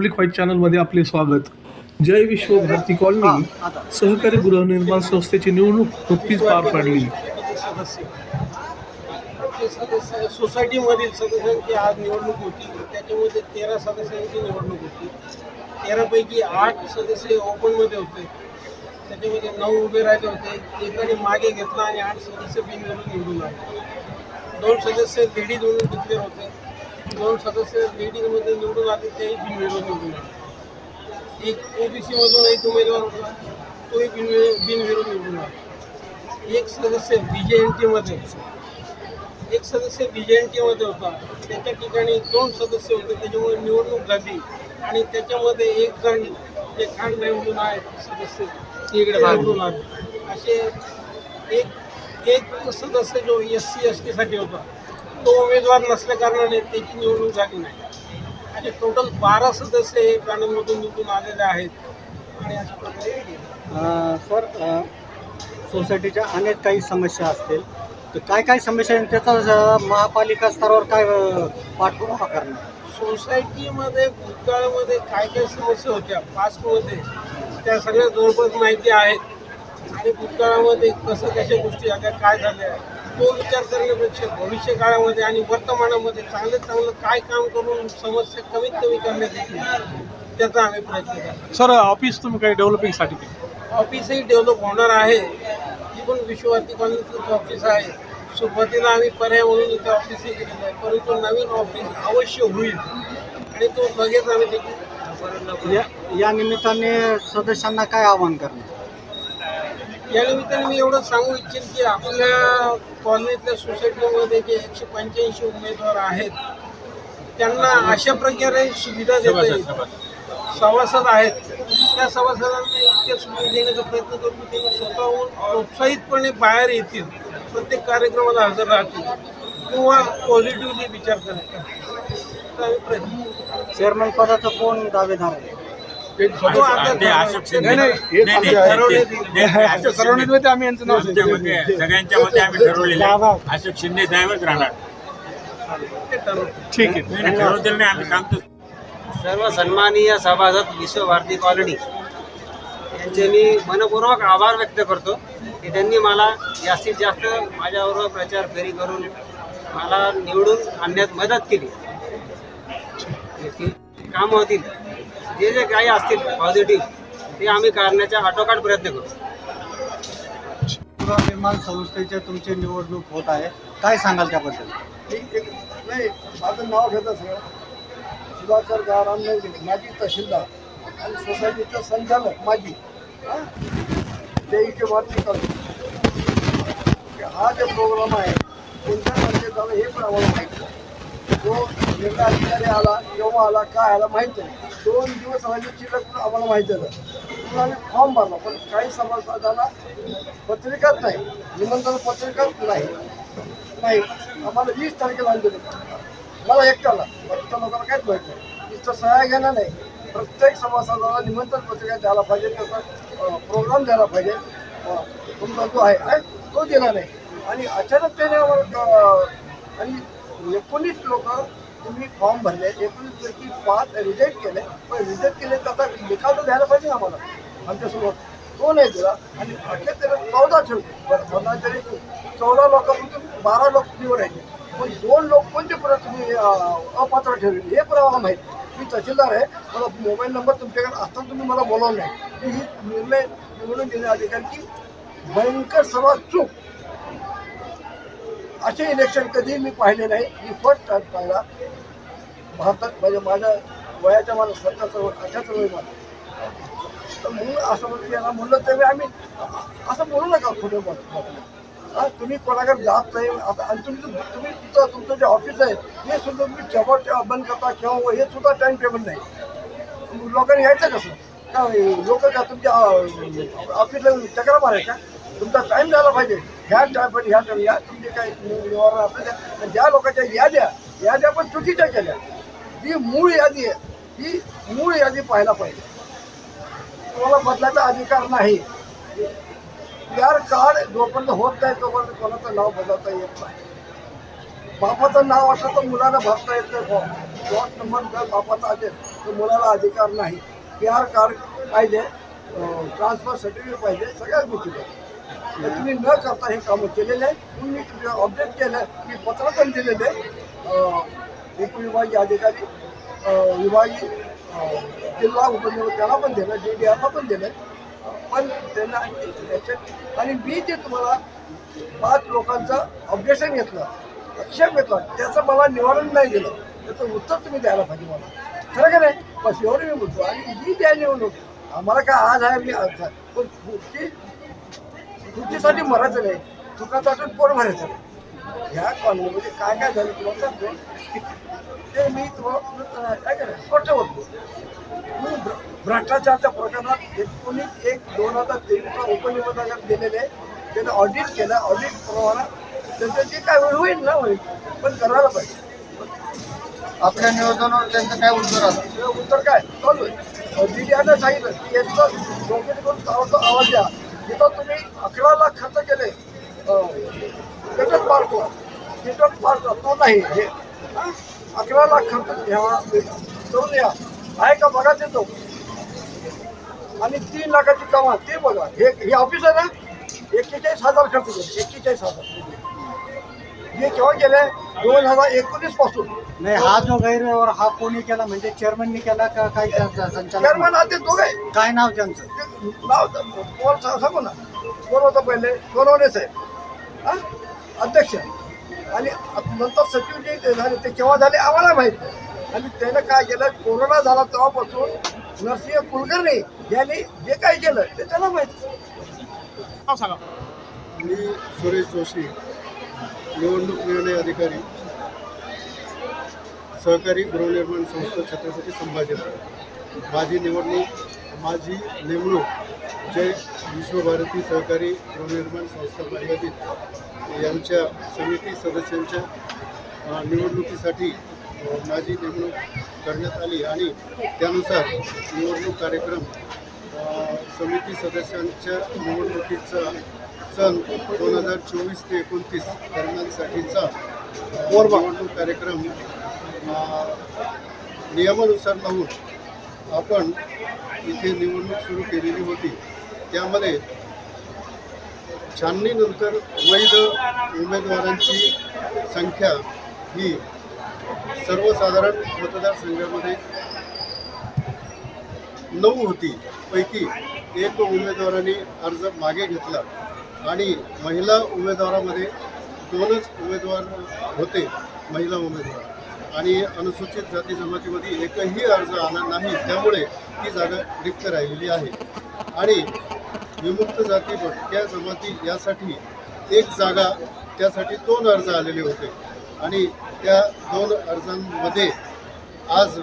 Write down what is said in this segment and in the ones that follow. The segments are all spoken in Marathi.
पब्लिक व्हाईट चॅनलमध्ये आपले स्वागत. जय विश्व भारती कॉलनी. सहकारी गृहनिर्माण संस्थेची निवडणूक नुकतीच पार पडली. सदस्य सदस्य सोसायटीमधील सदस्यांची आज निवडणूक होती. त्याच्यामध्ये तेरा सदस्यांची निवडणूक होती. तेरापैकी आठ सदस्य ओपनमध्ये होते. त्याच्यामध्ये नऊ उभे राहिले होते. एकाने मागे घेतला आणि आठ सदस्य बिनविरोध निवडून आले. दोन सदस्य लेडीज म्हणून घेतले होते. दोन सदस्य लेडीजमध्ये निवडून आले तेही बिनविरोध निवडून आले. एक ओबीसीमधून एक उमेदवार होता तोही बिनविरोध बिनविरोध निवडून आला. एक सदस्य बी जे एन टीमध्ये एक सदस्य बी जे एन टीमध्ये होता. त्याच्या ठिकाणी दोन सदस्य होते त्याच्यामुळे निवडणूक झाली आणि त्याच्यामध्ये एक जण जे खान म्हणून आहेत सदस्य ते निवडून आले. असे एक एक सदस्य जो एस सी एस टीसाठी होता तो उमेदवार नसल्या कारणाने त्याची निवडणूक झाली नाही. आणि टोटल बारा सदस्य हे पॅनलमधून निवडून आलेले आहेत. आणि अशा प्रकारे सर सोसायटीच्या अनेक काही समस्या असतील. तर काय काय समस्या आहेत? त्याचा महापालिका स्तरावर काय पाठपुरावा करणार? सोसायटीमध्ये भूतकाळामध्ये काय काय समस्या होत्या? पास्टमध्ये त्या सगळ्या जवळपास माहिती आहेत. आणि भूतकाळामध्ये कसं कशा गोष्टी झाल्या काय झाल्या? तो विचार करण्यापेक्षा भविष्य काळामध्ये आणि वर्तमानामध्ये चांगलं चांगलं काय काम करून समस्या कमीत कमी करण्यात येतील त्याचा आम्ही प्रयत्न करतो सर ऑफिस तुम्ही काही डेव्हलपिंगसाठी ऑफिसही डेव्हलप होणार आहे. ही पण विश्ववादी कॉलनीतलंच ऑफिस आहे. सुरुवातीला आम्ही पर्याय म्हणून इथे ऑफिसही केलेलं आहे. परंतु नवीन ऑफिस अवश्य होईल. आणि तो लगेच आम्ही या या निमित्ताने सदस्यांना काय आवाहन करणार? या निमित्ताने मी एवढं सांगू इच्छिन की आपल्या कॉलनीतल्या सोसायटीमध्ये जे एकशे पंच्याऐंशी उमेदवार आहेत. त्यांना अशा प्रकारे सुविधा देता येईल. सभासद. आहेत. त्या सभासदांना इतक्या सुविधा देण्याचा प्रयत्न करू की त्यांनी स्वतःहून प्रोत्साहितपणे बाहेर येतील. प्रत्येक कार्यक्रमाला हजर राहतील. किंवा पॉझिटिव्हली विचार करतील. तर आम्ही प्रयत्न करू. चेअरमन पदाचा कोण दावेदार आहे? सगळ्यांच्या मते आम्ही ठरवलेलं आहे. अशोक शिंदे साहेबच राहणार. ठीक आहे. नाही, आम्ही सांगतो. सर्व सन्माननीय सभासद विश्व भारती कॉलनी. यांचे मी मनपूर्वक आभार व्यक्त करतो की त्यांनी मला जास्तीत जास्त माझ्याबरोबर प्रचार फेरी करून मला निवडून आणण्यात मदत केली. कामं होतील. जे जे काही असतील पॉझिटिव्ह ते आम्ही करण्याचा आटोकाट प्रयत्न करू. गृहनिर्माण संस्थेचे तुमची निवडणूक होत आहे. काय सांगाल त्याबद्दल? नाही माझं नाव घेतं सगळं. सुधाकर गाराम माजी तहसीलदार आणि सोसायटीचं संचालक माजी. हा? ते इथे वाटणी करतो हा जे प्रोग्राम आहे कोणत्या झाला हे पण आम्हाला माहिती जो निर्णय अधिकारी आला केव्हा आला काय आला माहीत नाही. दोन दिवस राहिले चिलक आम्हाला माहिती झालं म्हणून आम्ही फॉर्म भरला पण काही समाजाला पत्रिकाच नाही. निमंत्रण पत्रिकाच नाही. नाही. आम्हाला वीस तारखेला आणलेलं मला एकट्याला बाकीच्या लोकांना काहीच माहीत नाही. नुसतं सह्या घेणार नाही. प्रत्येक समाजाला निमंत्रण पत्रिका द्यायला पाहिजे त्याचा प्रोग्राम द्यायला पाहिजे. तुमचा जो आहे तो दिला नाही. आणि अचानक त्याने आम्हाला आणि एकोणीस लोक तुम्ही फॉर्म भरले एकोणीसपैकी पाच रिजेक्ट केले पण रिजेक्ट केले त्याचा निकाल तर द्यायला पाहिजे आम्हाला. आमच्यासोबत तो नाही दिला आणि अखेर त्याला चौदा ठेवले. चौदा तरी चौदा लोकांमधून बारा लोक निवडायचे पण दोन लोक कोणते परत तुम्ही अपात्र ठेवले? हे पण माहीत. मी तहसीलदार आहे. मला मोबाईल नंबर तुमच्याकडे असताना तुम्ही मला बोलावलं नाही. मी ही निर्णय निवडून कारण की भयंकर सर्वात चूक. असे इलेक्शन कधी मी पाहिले नाही. मी फर्स्ट टाइम पाहिला. भारतात म्हणजे माझ्या वयाच्या मला सत्ताचं अठ्याहत्तर वय मला तर म्हणून असं म्हणजे याला म्हणलं तरी आम्ही असं म्हणू नका खोटे बोल तुम्ही कोणाकडे जात नाही. आता आणि तुम्ही तुम्ही तिथं तुमचं जे ऑफिस आहे हे सुद्धा तुम्ही केव्हा केव्हा बंद करता केव्हा हे सुद्धा टाइम टेबल नाही. लोकांनी यायचं कसं? का लोक का तुमच्या ऑफिसला तक्रार आहे का तुमचा टाईम द्यायला पाहिजे. ह्या टाइम ह्या या तुमचे काही निवारण असतात आणि ज्या लोकांच्या याद्या याद्या पण चुकीच्या केल्या. जी मूळ यादी आहे. ही मूळ यादी पाहायला पाहिजे. तुम्हाला बदलायचा अधिकार नाही. यार कार्ड जोपर्यंत होत नाही तोपर्यंत कोणाचं नाव बदलता येत नाही. बापाचं नाव असलं तर मुलाला भरता येत नाही. फॉर्म प्लॉट नंबर जर बापाचा असेल तर मुलाला अधिकार नाही. पी आर कार्ड पाहिजे ट्रान्सफर सर्टिफिकेट पाहिजे सगळ्याच गोष्टी पाहिजे. तर तुम्ही न करता हे कामं केलेले आहे म्हणून मी अपडेट केलं मी पत्र पण दिलेले आहे. उपविभागीय अधिकारी विभागीय जिल्हा उपनिबंधक त्याला पण दिलं डी डी आरला पण दिलं. पण त्यांना याच्यात आणि मी जे तुम्हाला पाच लोकांचं ऑब्जेक्शन घेतलं आक्षेप घेतला त्याचं मला निवारण नाही दिलं. त्याचं उत्तर तुम्ही द्यायला पाहिजे मला. खरं का नाही? बस एवढं मी बोलतो. आणि ही त्या निवडणूक आम्हाला काय आज आहे मी आज आहे. पण पुढची खुर्चीसाठी मरायचं नाही चाटून पोट भरायचं नाही ह्या कॉलनीमध्ये काय काय झालं तुम्हाला सांगतो? ते मी तुम्हाला काय करायचं? स्पष्ट बोलतो. मी भ्र- भ्रष्टाचारच्या प्रकरणात एकोणीस एक दोन हजार तेवीसला उपनिबंधकात दिलेले आहे. त्यानं ऑडिट केलं. ऑडिट प्रमाणे त्याचं जे काय होईल ना होईल पण करायला पाहिजे. आपल्या नियोजनावर त्यांचं काय उत्तर त्याचं उत्तर काय? चालू आहे. सांगितलं की याचं चौकशी करून आवाज द्या. तिथं तुम्ही अकरा लाख खर्च केले पेटत पार्कला पेटत पार्कला तो नाही हे. अकरा लाख खर्च घ्यावा करून या. आहे का बघा देतो आणि तीन लाखाची कमा ते बघा. हे हे ऑफिस आहे ना? एक्केचाळीस हजार खर्च केले. एक्केचाळीस हजार. हे केव्हा केले? दोन हजार एकोणीसपासून. नाही हा. जो गैरव्यवहार हा कोणी केला म्हणजे चेअरमननी केला का काही संचालक चेअरमन ते दोघे. काय नाव त्यांचं? ते नाव कोण सांग सांगू ना. कोण होतं पहिले? सोनवणे साहेब. हा? अध्यक्ष. आणि नंतर सचिव जे ते झाले ते केव्हा झाले आम्हाला माहीत नाही. आणि त्यानं काय केलं? कोरोना झाला तेव्हापासून नरसिंह कुलकर्णी यांनी जे काय केलं ते त्याला माहीत मी सुरेश जोशी निवडणूक निर्णय अधिकारी. सहकारी गृहनिर्माण संस्था छत्रपती संभाजीनगर माझी निवडणूक माझी नेमणूक जय विश्वभारती सहकारी गृहनिर्माण संस्था मर्यादित यांच्या समिती सदस्यांच्या निवडणुकीसाठी माझी नेमणूक करण्यात आली आणि त्यानुसार निवडणूक कार्यक्रम समिती सदस्यांच्या निवडणुकीचा सन दोन हजार चोवीस ते एकोणतीस दरम्यानसाठीचा निवडणूक कार्यक्रम नियमानुसार लावून आपण इथे निवडणूक सुरू केलेली होती. त्यामध्ये छाननीनंतर वैध उमेदवारांची संख्या ही सर्वसाधारण मतदारसंघामध्ये नऊ होती. पैकी एक उमेदवाराने अर्ज मागे घेतला आणि महिला उमेदवारामध्ये दोनच उमेदवार होते महिला उमेदवार. आणि अनुसूचित जाती जमातीमध्ये एकही अर्ज आला नाही त्यामुळे ती जागा रिक्त राहिलेली आहे. आणि विमुक्त जाती भटक्या जमाती यासाठी एक जागा त्यासाठी दोन अर्ज आलेले होते. आणि त्या दोन अर्जांमध्ये आज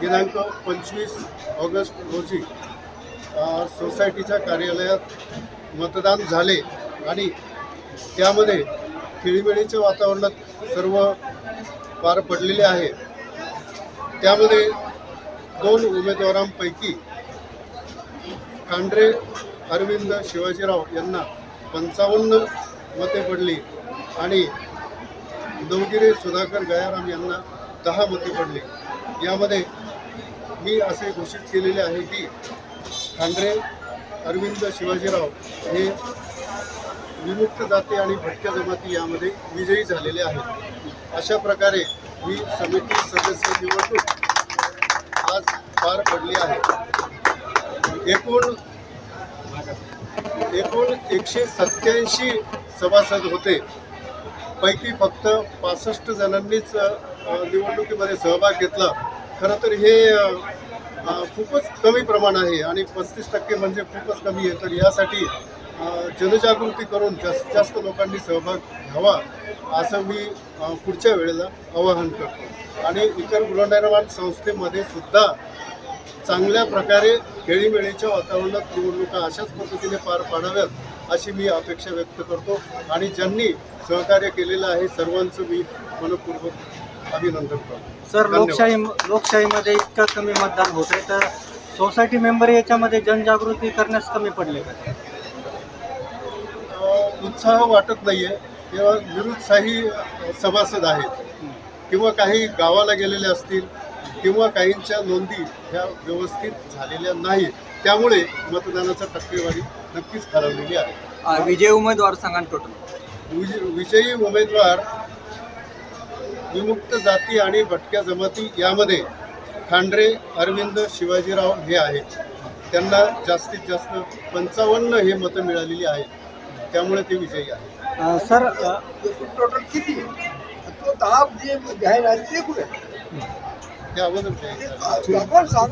दिनांक पंचवीस ऑगस्ट रोजी सोसायटीच्या कार्यालयात मतदान झाले आणि त्यामध्ये खेळीमेळीच्या वातावरणात सर्व पार पडलेले आहे त्यामध्ये दोन उमेदवारांपैकी कांड्रे अरविंद शिवाजीराव यांना पंचावन्न मते पडली आणि नवगिरे सुधाकर गयाराम यांना दहा मते पडली. यामध्ये मी असे घोषित केलेले आहे की खांडरे अरविंद शिवाजीराव हे विमुक्त जाती आणि भटक्या जमाती यामध्ये विजयी झालेले आहेत. अशा प्रकारे ही समिती सदस्य निवडणूक आज पार पडली आहे. एकूण एकूण एकशे सत्याऐंशी सभासद होते. पैकी फक्त पासष्ट जणांनीच निवडणुकीमध्ये सहभाग घेतला. खरं तर हे खूपच कमी प्रमाण आहे आणि पस्तीस टक्के म्हणजे खूपच कमी आहे. तर यासाठी जनजागृती करून जास्तीत जास्त लोकांनी सहभाग घ्यावा असं मी पुढच्या वेळेला आवाहन करतो. आणि इतर गृहनिर्माण संस्थेमध्ये सुद्धा चांगल्या प्रकारे खेळीमेळीच्या वातावरणात निवडणुका अशाच पद्धतीने पार पाडाव्यात अशी मी अपेक्षा व्यक्त करतो. आणि ज्यांनी सहकार्य केलेलं आहे सर्वांचं मी मनपूर्वक अभिनंदन करतो. सर. लोकशाही लोकशाहीमध्ये इतकं कमी मतदान होत आहे तर सोसायटी मेंबर याच्यामध्ये जनजागृती करण्यास कमी पडले का? अ, उत्साह वाटत नाहीये किंवा निरुत्साही सभासद आहेत किंवा काही गावाला गेलेले असतील किंवा काहींच्या नोंदी ह्या व्यवस्थित झालेल्या नाहीत त्यामुळे मतदानाचा टक्केवारी नक्कीच हरवलेली आहे. विजय उमेदवार सांगा टोटल. विज- विजयी उमेदवार विमुक्त जाती आणि भटक्या जमाती यामध्ये खांडरे अरविंद शिवाजीराव हे आहेत. त्यांना जास्तीत जास्त पंचावन्न हे मतं मिळालेली आहेत. त्यामुळे ते विजयी आहेत अ, सर अ, टोटल किती? तो दहा जे घ्यायला ते कुठे? ते आपण साधा